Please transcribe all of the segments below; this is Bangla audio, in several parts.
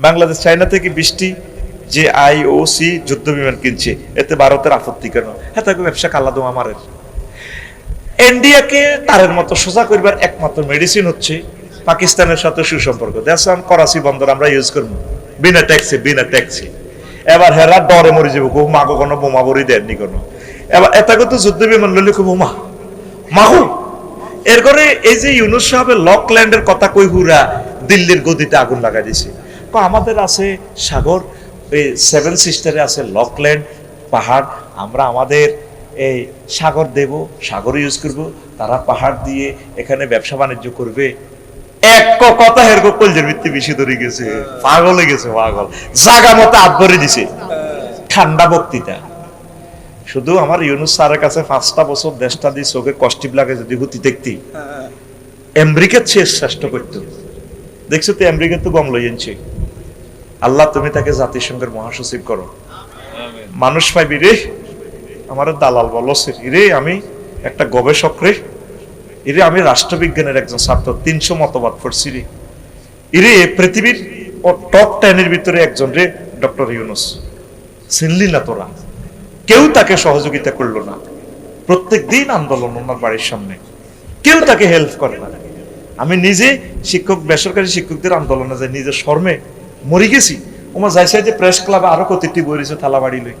বাংলাদেশ, চায়না থেকে বৃষ্টি, যে আই ও সি যুদ্ধ বিমান কিনছে, এতে ভারতের আপত্তি কেন? হ্যাঁ তাকে ব্যবসা কালাদো আমারের ইন্ডিয়াকে তারের মতো সোজা করবার একমাত্র মেডিসিন হচ্ছে পাকিস্তানের সাথে সুসম্পর্ক। করাচি বন্দর আমরা ইউজ করব। বিনা ট্যাক্সি বিনা ট্যাক্সে এবার হেরা ডরে মরে যাব খুব মাগো কোনো বোমা বড়ি দেননি কোনো। এবার এটাকে তো যুদ্ধ বিমান লইলে খুব বোমা মাহু! এরপরে এই যে ইউনুস সাহেবের লকল্যান্ডের কথা কই হুরা, দিল্লির গদিতে আগুন লাগাই দিছে। তো আমাদের আছে সাগর এই সেভেন সিস্টারে আছে লকল্যান্ড পাহাড়। আমরা আমাদের এই সাগর দেব সাগর ইউজ করব। তারা পাহাড় দিয়ে এখানে ব্যবসা বাণিজ্য করবে। এক কথা কলজের ভিত্তি বেশি ধরে গেছে। পাগল হয়ে গেছে পাগল। জাগা মতো দিছে। ঠান্ডা বক্তৃতা শুধু আমার ইউনুস স্যারের কাছে পাঁচটা বছর দেশটা দিয়ে চোখে কষ্টিপ লাগে যদি হুতি দেখতি। আমেরিকার চেয়ে শ্রেষ্ঠ করত। দেখছ তো আমেরিকা তো বম লই আনছে আল্লাহ, তুমি তাকে জাতিসংঘের মহাসচিব করো। মানুষ পাইবি রে আমার দালাল বলো রে আমি একটা গবেষক রে। এরে আমি রাষ্ট্রবিজ্ঞানের একজন ছাত্র, তিনশো মতবাদ পড়ছি রে এরে পৃথিবীর টপ টেনের ভিতরে একজন রে, ডক্টর ইউনুস। চিনলি না তোরা? কেউ তাকে সহযোগিতা করল না। প্রত্যেক দিন আন্দোলন ওনার বাড়ির সামনে। কেউ তাকে হেল্প করে না। আমি নিজে শিক্ষক, বেসরকারি শিক্ষকদের আন্দোলনে যাই, নিজের শর্মে মরে গেছি। ওমা যাইছে যে প্রেস ক্লাবে আরও কতটি বইছে থালা বাড়ি লই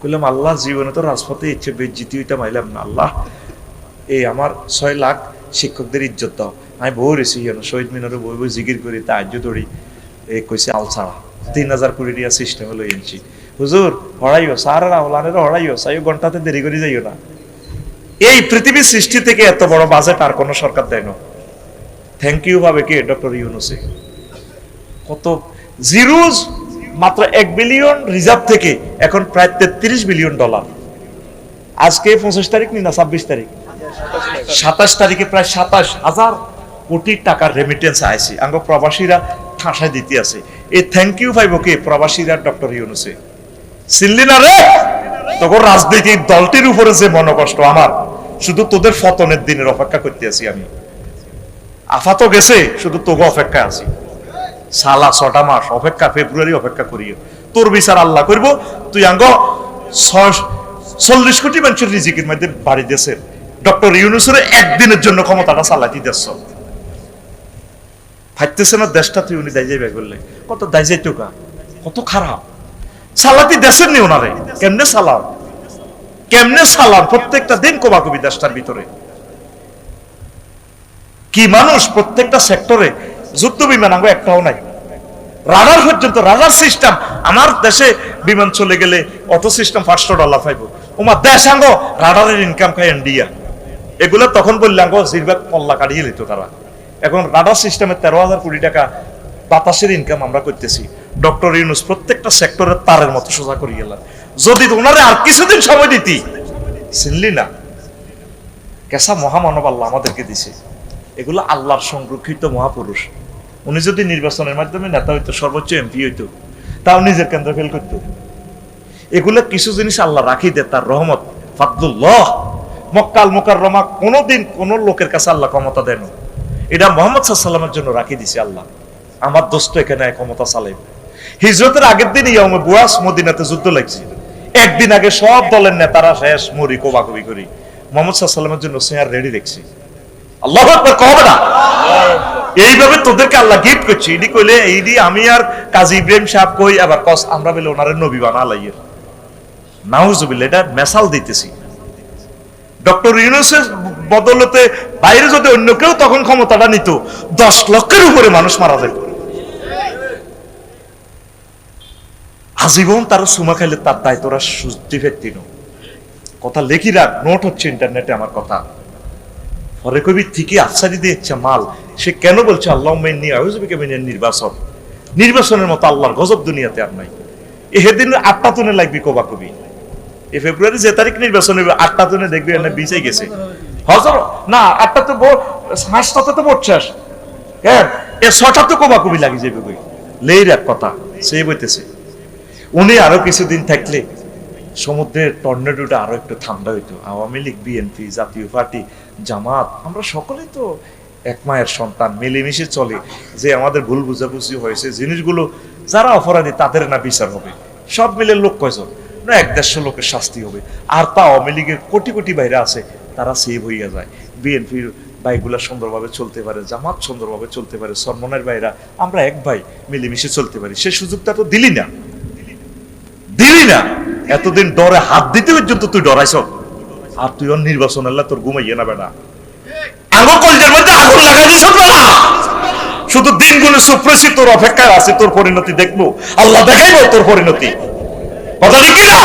কইলাম, আল্লাহ জীবনে তো রাজপথে ইচ্ছে বেজ্জিতি হইতে মাইলাম না, আল্লাহ। এই আমার ছয় লাখ শিক্ষকদের ইজ্জত দাও। আমি বই রেছি যেন শহীদ মিনারে বই বই জিগির করি তার্য দড়ি এ কইছে আল ছাড়া তিন হাজার কোটি টাকা সিস্টেমে লই আনছি। হুজুর হড়াইও সারারা ওলানেরও হড়াইও সাইও ঘন্টাতে দেরি করে যাইও না। এই পৃথিবীর সৃষ্টি থেকে এত বড় বাজেট আর কোন সরকার দেয় না। থ্যাংক ইউ ভাবে কে ডক্টর ইউনুসে কত? জিরোজ মাত্র এক বিলিয়ন রিজার্ভ থেকে এখন প্রায় তেত্রিশ বিলিয়ন ডলার আজকে পঁচিশ তারিখ, নি না ছাব্বিশ তারিখ? সাতাশ তারিখে প্রায় সাতাশ হাজার কোটি টাকার রেমিটেন্স আইছে। আঙ্গ প্রবাসীরা ঠাসায় দিতে আছে। এই থ্যাংক ইউ পাইব কে? প্রবাসীরা ডক্টর ইউনুসে। চিনলি না রে? তখন রাজনৈতিক দলটির উপরে যে মনোকষ্ট আমার, শুধু তোদের ফতনের দিনের অপেক্ষা করতে আছি আমি। আফা তো গেছে, শুধু তোকে অপেক্ষা আছি। সালা ছটা মাস অপেক্ষা, ফেব্রুয়ারি অপেক্ষা করিও। তোর বিচার আল্লাহ করব। তুই আঙ্গ চল্লিশ কোটি মানুষের রিজিকের মধ্যে বাড়ি দিয়েছে। ডক্টর ইউনুসের একদিনের জন্য ক্ষমতাটা চালাইতে দিচ্ছ ফাইতেছে না দেশটা তুই উনি কত কত খারাপ। সালাতি দেশের নি ওনারে কেমনে সালাম? কেমনে সালাম? প্রত্যেকটা দিন কোবাকবি দেশটার ভিতরে। কি মানুষ প্রত্যেকটা সেক্টরে যুদ্ধ বিমান আঙ্গ একটাও নাই। রাডার পর্যন্ত রাডার সিস্টেম, আমার দেশে বিমান চলে গেলে অত সিস্টেম পাঁচশো ডলার পাইব ওমা দেশ আঙ্গ রাডারের ইনকাম খায় ইন্ডিয়া এগুলো তখন বললে আঙ্গ জিরবাগ পল্লা কাটিয়ে নিত তারা। এখন রাডার সিস্টেমে তেরো হাজার কোটি টাকা বাতাসের ইনকাম আমরা করতেছি। ডক্টর ইউনুস প্রত্যেকটা সেক্টরের তারের মতো সোজা করি গেলাম যদি ওনারে আর কিছুদিন সময় দিতি, চিনলি না? কেসা মহামানব আল্লাহ আমাদেরকে দিছে। এগুলো আল্লাহর সংরক্ষিত মহাপুরুষ। উনি যদি নির্বাচনের মাধ্যমে নেতা হইতো, সর্বোচ্চ এমপি হইতো, তাও নিজের কেন্দ্র ফেল করতো। এগুলো কিছু জিনিস আল্লাহ রাখি দে তার রহমত। ফাদুল্লাহ মক্কাল মুকার রমা কোনোদিন কোন লোকের কাছে আল্লাহ ক্ষমতা দেন এটা মোহাম্মদ সাল্লামের জন্য রাখি দিছে আল্লাহ। আমার দোস্ত এখানে ক্ষমতা চালাইবে হিজরতের আগের দিন ইয়ামে বুয়াস মদিনাতে যুদ্ধ লাগছে। একদিন আগে সব দলের নেতারা শেষ মরি কোবাকবি করি। মোহাম্মদ সাল্লামের জন্য সেয়ার রেডি দেখছি। আল্লাহ কবে না? এইভাবে তোদেরকে আল্লাহ গিফট করছি। ইডি কইলে এইডি আমি আর কাজী ইব্রাহিম সাহেব কই? আবার কস, আমরা বলে ওনারে নবী বানা লাইয়ের নাউজুবিল্লাহ, এটা মেসাল দিতেছি। ডক্টর ইউনুসের বদলতে বাইরে যদি অন্য কেউ, তখন ক্ষমতাটা নিত। দশ লক্ষের উপরে মানুষ মারা যেত আজীবন তার সুমা খাইলে তার দায় তোরা সুস্থি ফেরতিন কথা লেখি রাখ নোট হচ্ছে ইন্টারনেটে আমার কথা। পরে কবি ঠিকই আফসারি দিয়েছে মাল। সে কেন বলছে আল্লাহ নিয়ে নির্বাচন নির্বাচনের মতো আল্লাহর গজব দুনিয়াতে আর নাই। এ হেদিন আটটা তুনে লাগবি কবা কবি। এই ফেব্রুয়ারি যে তারিখ নির্বাচন হবে আটটা তুনে দেখবি এনে বিচে গেছে। হজর, না, আটটা তো হাসটাতে তো ভোট শেষ। হ্যাঁ এ ছটা তো কবা কবি লাগি যাবে কই? লেই এক কথা, সেই বইতেছে। উনি আরও কিছুদিন থাকলে সমুদ্রের টর্নেডোটা আরও একটু ঠান্ডা হইতো। Awami league, BNP, Jatiya party, Jamaat, আমরা সকলেই তো এক মায়ের সন্তান, মিলেমিশে চলে। যে আমাদের ভুল বুঝাবুঝি হয়েছে, জিনিসগুলো যারা অপরাধী, তাদের না বিচার হবে। সব মিলে লোক কয়জন? না এক দেড়শো লোকের শাস্তি হবে। আর তা আওয়ামী লীগের কোটি কোটি বাইরে আছে, তারা সেভ হইয়া যায়। বিএনপির ভাইগুলা সুন্দরভাবে চলতে পারে, জামাত সুন্দরভাবে চলতে পারে সরমনের ভাইরা, আমরা এক ভাই মিলেমিশে চলতে পারি। সে সুযোগটা তো দিলি না। দিলি না। এতদিন ডরে হাত দিতে পর্যন্ত তুই ডরাইছ। আর তুই ওর নির্বাচন আল্লাহ তোর ঘুমাইয়ে না মধ্যে আগুন লাগাই বেড়া শুধু দিনগুলো তোর অপেক্ষায় আছে, তোর পরিণতি দেখব। আল্লাহ তোর পরিণতি। কথা ঠিক না?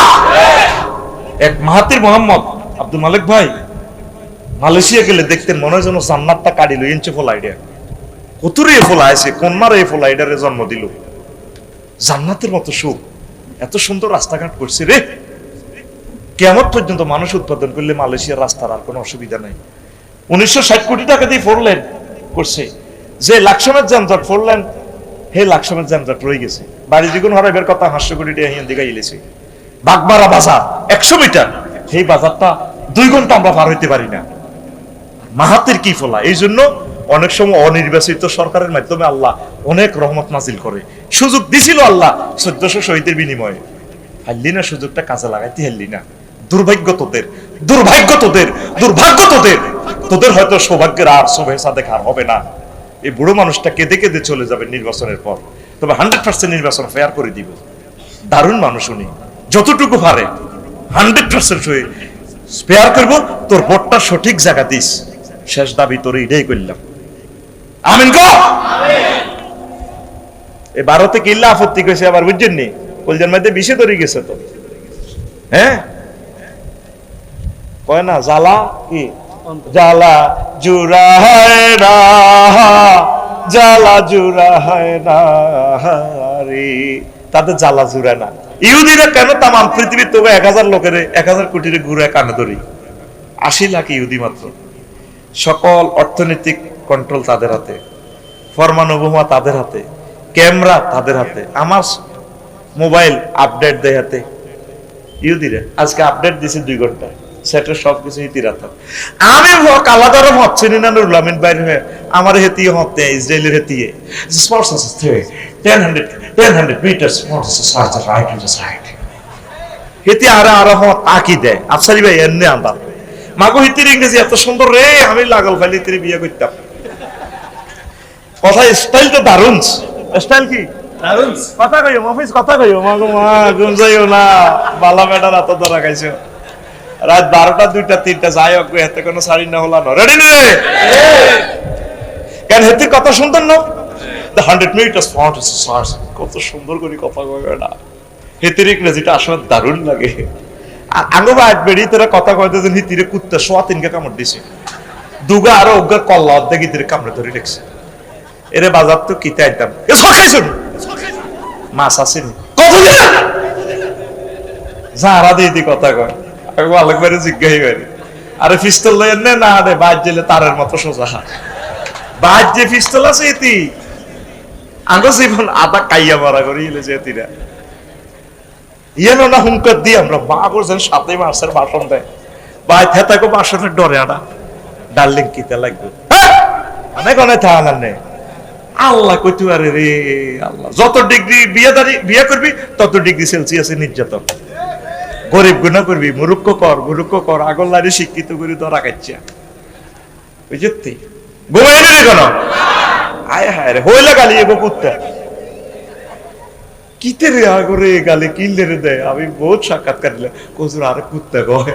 এক মাহাতির মোহাম্মদ আব্দুল মালিক ভাই, মালয়েশিয়া গেলে দেখতেন মনে হয় যেন জান্নাতটা কাড়িল ইঞ্চে ফল আইডিয়া কতুরে ফল আইডিয়ারে জন্ম দিল। জান্নাতের মতো সুখ। এত সুন্দর রাস্তাঘাট করছে রে। কেমন পর্যন্ত মানুষ উৎপাদন করলে মালয়েশিয়ার রাস্তার আর কোনো অসুবিধা নাই। উনিশশো ষাট কোটি টাকা দিয়ে ফোর লেন করছে। যে লাকসামের যানজট ফোর লেন হে লাকসামের যানজট রয়ে গেছে। বাড়ি দ্বিগুণ হরাইবের কথা হাস্য কোটি টাকা দিকে ইলেছে বাগবাড়া বাজার, একশো মিটার। সেই বাজারটা দুই ঘণ্টা আমরা পার হইতে পারি না। মাহাতের কি ফলা? এই জন্য অনেক সময় অনির্বাচিত সরকারের মাধ্যমে আল্লাহ অনেক রহমত নাজিল করে। সুযোগ দিছিল আল্লাহ, চোদ্দশো শহীদের বিনিময়ে। হারলি না, সুযোগটা কাজে লাগাইতে হারলি না। দুর্ভাগ্য তোদের দুর্ভাগ্য তোদের দুর্ভাগ্য তোদের। তোদের হয়তো সৌভাগ্যের আর শুভেচ্ছা দেখার হবে না। এই বুড়ো মানুষটা কেঁদে কেঁদে চলে যাবে নির্বাচনের পর। তবে হান্ড্রেড পার্সেন্ট নির্বাচন ফেয়ার করে দিব। দারুণ মানুষ উনি। যতটুকু পারে, হান্ড্রেড পার্সেন্ট স্পেয়ার করব। তোর ভোটটা সঠিক জায়গা দিস। শেষ দাবি তোর এটাই করলাম। আমিন গো! এই ভারতে কিল্লা আপত্তি করেছে আবার বুঝছেন নি? কলজার মধ্যে বিষে ধরে গেছে তো। হ্যাঁ? কয় না কি? জ্বালা জুরা জ্বালা জুরা না তাদের না। ইহুদিরা কেন তামাম পৃথিবীর তবে এক হাজার লোকের, এক হাজার কোটির ঘুরে কানে ধরি? আশি লাখ ইহুদি মাত্র। সকল অর্থনৈতিক কন্ট্রোল তাদের হাতে। ফরমানুবমা তাদের হাতে। ক্যামেরা তাদের হাতে, আমার মোবাইল আপডেট দেয় হাতে। ইহুদিরা আজকে আপডেট দিছে দুই ঘণ্টা। সেটা সব কিছু আমি হচ্ছে আমিন বাইরে হয়ে। আমার হেতিয়ে হতে ইসরায়েলের হেতিয়ে। টেন টেন হেতি আকি দেয়। আফসারি ভাই, এমনি আন্দার মাগো হিতির ইংরেজি এত সুন্দর রে, আমি লাগল ফাইলে তিরি বিয়ে করতাম। কথা স্টাইল তো দারুণ। স্টাইল কি? কথা কইও মফিস কথা কইও। মাগো মা ঘুম যাইও না। বালা বেটার এত ধরা খাইছো। রাত বারোটা দুইটা তিনটা যাই হোক এতে কোনো শাড়ি না হলা না? রেডি রে কেন হেতির কথা শুনতেন না? দ্য হান্ড্রেড মিনিট স্পট কত সুন্দর করে কথা কয় না হেতির ইংরেজিটা আসলে দারুণ লাগে। আর আঙ্গো বা বেড়ি তোরা কথা কইতে যে হিতিরে কুত্তা সোয়া তিনকে কামড় দিছে। দুগা আরও অজ্ঞা কল্লা অর্ধেক ইতিরে কামড়ে ধরে রেখছে। এরে বাজার তো কিতে আইতাম? মাছ কত যারা দিয়ে দি কথা কয়। আমি ভালো জিজ্ঞাসা করি। আরে পিস্তল নে? না রে জেলে তারের মতো সোজা। বাজ যে পিস্তল আছে আঙ্গো জীবন আদা কাইয়া মারা করি ইলে যে ইয়ে না হুঙ্কার দিয়ে আমরা মা করছেন সাথে মাসের বাসন দেয়। বাই, থেতাকে বাসনের ডরে আনা। ডার্লিং কিতে লাগবে? হ্যাঁ! অনেক অনেক থাকার নেই আল্লাহ কইতে পারে রে, আল্লাহ। যত ডিগ্রি বিয়ে দাঁড়ি, বিয়ে করবি, তত ডিগ্রি সেলসিয়াসে নির্যাতন। গরিব গুণা করবি মুরুক্ষ কর মুরুক্ষ কর, আগল লারি শিক্ষিত করে ধরা খাচ্ছে বুঝতে ঘুমাই রে কেন আয় হায় রে, হইলে গালি এগো কুত্তা। কিতে রে আগরে গালে কিনলে রে দেয় আমি বহুত সাক্ষাৎকার দিলাম। কচুর আরে কুত্তা কয়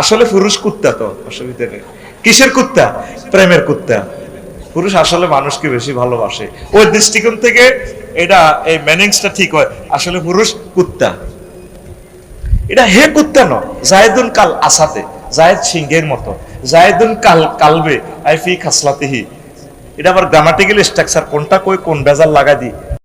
আসলে পুরুষ কুত্তা তো অসুবিধা নেই কিসের কুত্তা? প্রেমের কুত্তা। পুরুষ আসলে মানুষকে বেশি ভালোবাসে। ওই দৃষ্টিকোণ থেকে এটা, এই ম্যানিংসটা ঠিক হয়। আসলে পুরুষ কুত্তা। এটা হে কুত্তা ন জায়দুন কাল আসাতে জায়দ সিংহের মতো। জায়দুন কাল, কালবে আই ফি খাসলাতেহি। এটা আবার গ্রামাটিক্যাল স্ট্রাকচার কোনটা কই, কোন বেজাল লাগাই দি